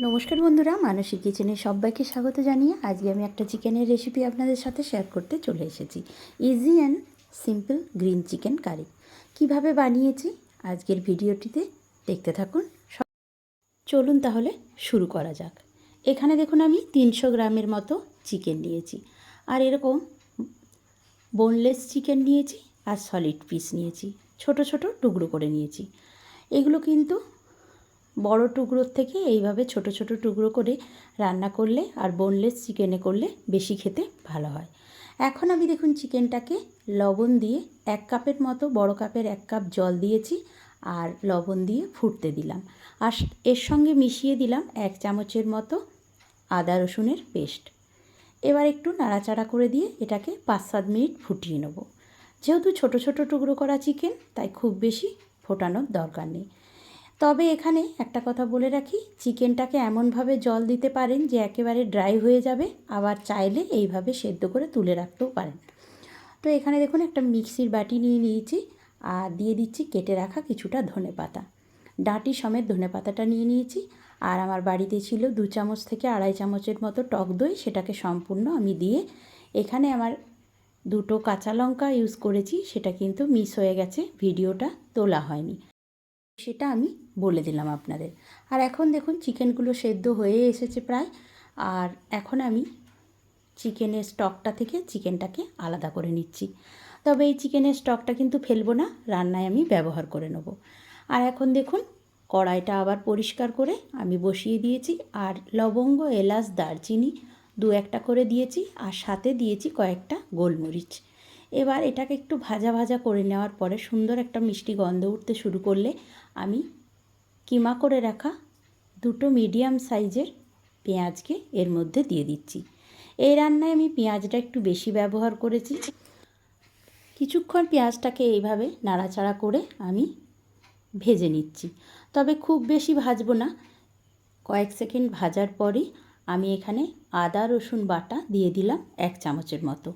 নমস্কার বন্ধুরা, মানসিক কিচেনে সবাইকে স্বাগত জানিয়ে আজকে আমি একটা চিকেনের রেসিপি আপনাদের সাথে শেয়ার করতে চলে এসেছি। Easy and simple green chicken curry কীভাবে বানিয়েছি আজকের ভিডিওটিতে দেখতে থাকুন। স- চলুন তাহলে শুরু করা যাক। এখানে দেখুন আমি তিনশো গ্রামের মতো চিকেন নিয়েছি। আর এরকম বোনলেস চিকেন নিয়েছি আর সলিড পিস নিয়েছি। ছোট ছোট টুকরো করে নিয়েছি। এগুলো কিন্তু বড় টুকরোর থেকে এইভাবে ছোট ছোট টুকরো করে রান্না করলে আর বোনলেস চিকেনে করলে বেশি খেতে ভালো হয়। এখন আমি দেখুন চিকেনটাকে লবণ দিয়ে এক কাপের মতো, বড় কাপের এক কাপ জল দিয়েছি আর লবণ দিয়ে ফুটতে দিলাম। আর এর সঙ্গে মিশিয়ে দিলাম এক চামচের মতো আদা রসুনের পেস্ট। এবার একটু নাড়াচাড়া করে দিয়ে এটাকে পাঁচ সাত মিনিট ফুটিয়ে নেব। যেহেতু ছোট ছোট টুকরো করা চিকেন তাই খুব বেশি ফোটানোর দরকার নেই। তবে এখানে একটা কথা বলে রাখি, চিকেনটাকে এমনভাবে জল দিতে পারেন যে একেবারে ড্রাই হয়ে যাবে, আবার চাইলে এইভাবে সেদ্ধ করে তুলে রাখতেও পারেন। তো এখানে দেখুন, একটা মিক্সির বাটি নিয়ে নিয়েছি, আর দিয়ে দিচ্ছি কেটে রাখা কিছুটা ধনে পাতা। ডাঁটি সমেত ধনে পাতাটা নিয়ে নিয়েছি, আর আমার বাড়িতে ছিল দু চামচ থেকে আড়াই চামচের মতো টক দই, সেটাকে সম্পূর্ণ আমি দিয়ে এখানে আমার দুটো কাঁচা লঙ্কা ইউজ করেছি, সেটা কিন্তু মিস হয়ে গেছে, ভিডিওটা তোলা হয়নি। সেটা আমি বলে দিলাম আপনাদের। আর এখন দেখুন চিকেনগুলো সেদ্ধ হয়ে এসেছে প্রায়। আর এখন আমি চিকেনের স্টকটা থেকে চিকেনটাকে আলাদা করে নিচ্ছি। তবে এই চিকেনের স্টকটা কিন্তু ফেলব না, রান্নায় আমি ব্যবহার করে নেব। আর এখন দেখুন কড়াইটা আবার পরিষ্কার করে আমি বসিয়ে দিয়েছি। আর লবঙ্গ, এলাচ, দারচিনি দু একটা করে দিয়েছি। আর সাথে দিয়েছি কয়েকটা গোলমরিচ। এবার এটাকে একটু ভাজা ভাজা করে নেওয়ার পরে সুন্দর একটা মিষ্টি গন্ধ উঠতে শুরু করলে আমি কিমা করে রাখা দুটো মিডিয়াম সাইজের পেঁয়াজকে এর মধ্যে দিয়ে দিচ্ছি। এই রান্নায় আমি পেঁয়াজটা একটু বেশি ব্যবহার করেছি। কিছুক্ষণ পেঁয়াজটাকে এইভাবে নাড়াচাড়া করে আমি ভেজে নিচ্ছি। তবে খুব বেশি ভাজবো না। কয়েক সেকেন্ড ভাজার পরেই আমি এখানে আদা, রসুন বাটা দিয়ে দিলাম এক চামচের মতো।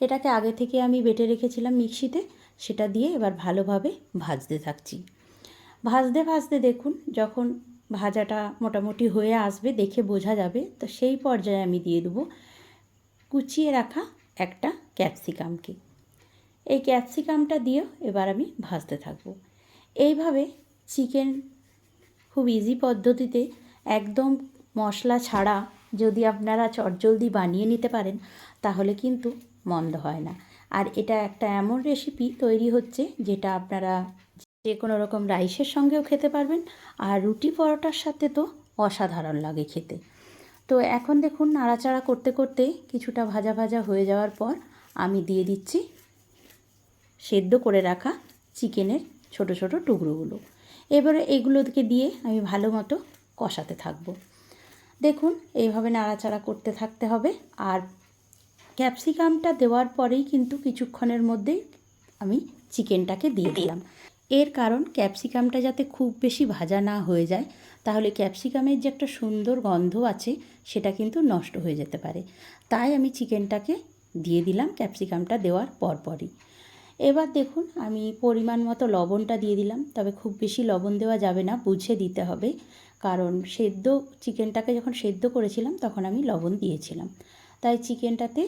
এটাকে আগে থেকে আমি বেটে রেখেছিলাম মিক্সিতে, সেটা দিয়ে এবার ভালোভাবে ভাজতে থাকছি। ভাজতে ভাজতে দেখুন, যখন ভাজাটা মোটামুটি হয়ে আসবে, দেখে বোঝা যাবে, তো সেই পর্যায়ে আমি দিয়ে দেবো কুচিয়ে রাখা একটা ক্যাপসিকামকে। এই ক্যাপসিকামটা দিয়েও এবার আমি ভাজতে থাকব। এইভাবে চিকেন খুব ইজি পদ্ধতিতে একদম মশলা ছাড়া যদি আপনারা চটজলদি বানিয়ে নিতে পারেন, তাহলে কিন্তু মন্দ হয় না। আর এটা একটা এমন রেসিপি তৈরি হচ্ছে যেটা আপনারা যে কোনো রকম রাইসের সঙ্গেও খেতে পারবেন, আর রুটি পরোটার সাথে তো অসাধারণ লাগে খেতে। তো এখন দেখুন নাড়াচাড়া করতে করতে কিছুটা ভাজা ভাজা হয়ে যাওয়ার পর আমি দিয়ে দিচ্ছি সেদ্ধ করে রাখা চিকেনের ছোট ছোট টুকরোগুলো। এবারে এগুলোকে দিয়ে আমি ভালো মতো কষাতে থাকব। দেখুন এইভাবে নাড়াচাড়া করতে থাকতে হবে। আর ক্যাপসিকামটা দেওয়ার পরেই কিন্তু কিছুক্ষণের মধ্যেই আমি চিকেনটাকে দিয়ে দিলাম। এর কারণ ক্যাপসিকামটা যাতে খুব বেশি ভাজা না হয়ে যায় তাহলে ক্যাপসিকামের যে একটা সুন্দর গন্ধ আছে সেটা কিন্তু নষ্ট হয়ে যেতে পারে। তাই আমি চিকেনটাকে দিয়ে দিলাম ক্যাপসিকামটা দেওয়ার পরপরই এবার দেখুন আমি পরিমাণ মতো লবণটা দিয়ে দিলাম। তবে খুব বেশি লবণ দেওয়া যাবে না বুঝে দিতে হবে। কারণ সেদ্ধ, চিকেনটাকে যখন সেদ্ধ করেছিলাম তখন আমি লবণ দিয়েছিলাম। তাই চিকেনটাতে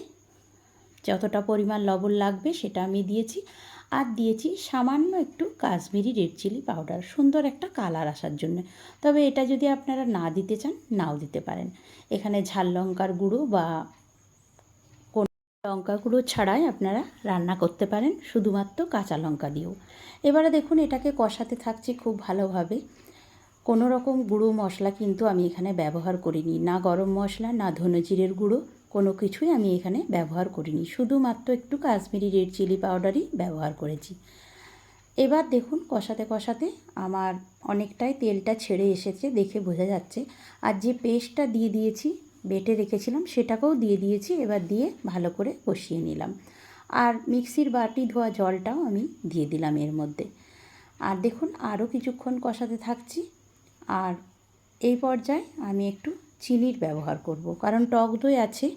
যতটা পরিমাণ লবণ লাগবে সেটা আমি দিয়েছি। আর দিয়েছি সামান্য একটু কাশ্মীরি রেড চিলি পাউডার, সুন্দর একটা কালার আসার জন্য। তবে এটা যদি আপনারা না দিতে চান, নাও দিতে পারেন। এখানে ঝাল লঙ্কার গুঁড়ো বা কোন লঙ্কা গুঁড়ো ছাড়াই আপনারা রান্না করতে পারেন, শুধুমাত্র কাঁচা লঙ্কা দিয়েও। এবারে দেখুন এটাকে কষাতে থাকছি খুব ভালোভাবে। কোনো রকম গুঁড়ো মশলা কিন্তু আমি এখানে ব্যবহার করিনি। না গরম মশলা, না ধনে জিরের গুঁড়ো, কোনো কিছুই আমি এখানে ব্যবহার করিনি। শুধুমাত্র একটু কাশ্মীরি রেড চিলি পাউডারই ব্যবহার করেছি। এবার দেখুন কষাতে কষাতে আমার অনেকটাই তেলটা ছেড়ে এসেছে, দেখে বোঝা যাচ্ছে। আর যে পেস্টটা দিয়ে দিয়েছি, বেটে রেখেছিলাম, সেটাকেও দিয়ে দিয়েছি, এবার দিয়ে ভালো করে কষিয়ে নিলাম। আর মিক্সির বাটি ধোয়া জলটাও আমি দিয়ে দিলাম এর মধ্যে। আর দেখুন আরও কিছুক্ষণ কষাতে থাকছি। আর এই পর্যায়ে আমি একটু চিনির ব্যবহার করব। কারণ টক দই আছে,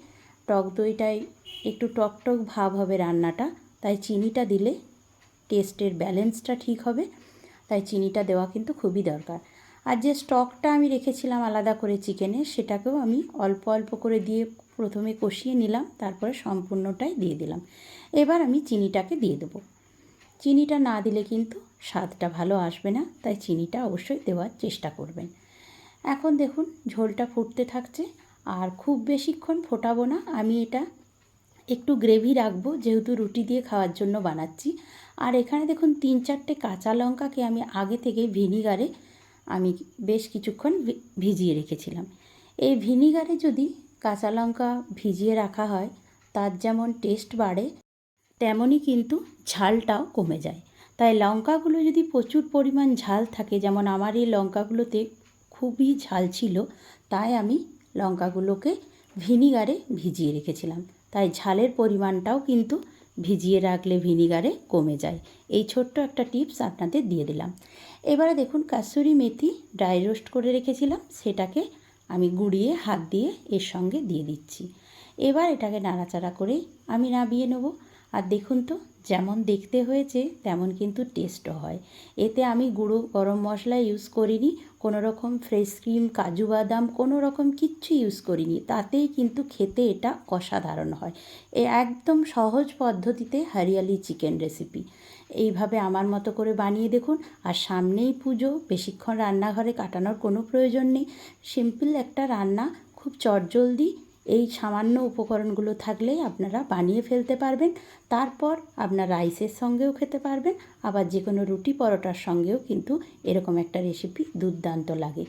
টক দইটাই একটু টক টক ভাব হবে রান্নাটা, তাই চিনিটা দিলে টেস্টের ব্যালেন্সটা ঠিক হবে, তাই চিনিটা দেওয়া কিন্তু খুবই দরকার। আর যে স্টকটা আমি রেখেছিলাম আলাদা করে চিকেনের সেটাকেও আমি অল্প অল্প করে দিয়ে প্রথমে কষিয়ে নিলাম, তারপরে সম্পূর্ণটাই দিয়ে দিলাম। এবার আমি চিনিটাকে দিয়ে দেবো। চিনিটা না দিলে কিন্তু স্বাদটা ভালো আসবে না, তাই চিনিটা অবশ্যই দেওয়ার চেষ্টা করবেন। এখন দেখুন, ঝোলটা ফুটতে থাকছে, আর খুব বেশিক্ষণ ফোটাবো না। আমি এটা একটু গ্রেভি রাখব, যেহেতু রুটি দিয়ে খাওয়ার জন্য বানাচ্ছি। আর এখানে দেখুন, তিন চারটে কাঁচা লঙ্কাকে আমি আগে থেকে ভিনিগারে আমি বেশ কিছুক্ষণ ভিজিয়ে রেখেছিলাম। এই ভিনিগারে যদি কাঁচা লঙ্কা ভিজিয়ে রাখা হয়, তার যেমন টেস্ট বাড়ে তেমনই কিন্তু ঝালটাও কমে যায়। তাই লঙ্কাগুলো যদি প্রচুর পরিমাণ ঝাল থাকে, যেমন আমার এই লঙ্কাগুলোতে খুবই ঝাল ছিল, তাই আমি লঙ্কাগুলোকে ভিনিগারে ভিজিয়ে রেখেছিলাম। তাই ঝালের পরিমাণটাও কিন্তু ভিজিয়ে রাখলে ভিনিগারে কমে যায়। এই ছোট্ট একটা টিপস আপনাদের দিয়ে দিলাম। এবারে দেখুন, কাসুরি মেথি ড্রাই রোস্ট করে রেখেছিলাম, সেটাকে আমি গুঁড়িয়ে, হাত দিয়ে এর সঙ্গে দিয়ে দিচ্ছি। এবার এটাকে নাড়াচাড়া করে আমি নাবিয়ে নেব। আর দেখুন তো, যেমন দেখতে হয়েছে, তেমন কিন্তু টেস্টও হয়। এতে আমি গুঁড়ো গরম মশলা ইউজ করিনি কোনো রকম ফ্রেশ ক্রিম কাজু বাদাম কোনো রকম কিচ্ছু ইউজ করিনি। তাতেই কিন্তু খেতে এটা অসাধারণ হয়। এ একদম সহজ পদ্ধতিতে হরিয়ালি চিকেন রেসিপি এইভাবে আমার মতো করে বানিয়ে দেখুন, আর সামনেই পুজো, বেশিক্ষণ রান্নাঘরে কাটানোর কোনো প্রয়োজন নেই। সিম্পল একটা রান্না, খুব চটজলদি এই সামান্য উপকরণগুলো থাকলেই আপনারা বানিয়ে ফেলতে পারবেন। তারপর আপনার রাইসের সঙ্গেও খেতে পারবেন। আবার যে কোনো রুটি পরোটার সঙ্গেও কিন্তু এরকম একটা রেসিপি দুর্দান্ত লাগে।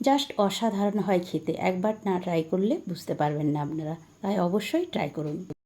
জাস্ট অসাধারণ হয় খেতে। একবার না ট্রাই করলে বুঝতে পারবেন না আপনারা। তাই অবশ্যই ট্রাই করুন।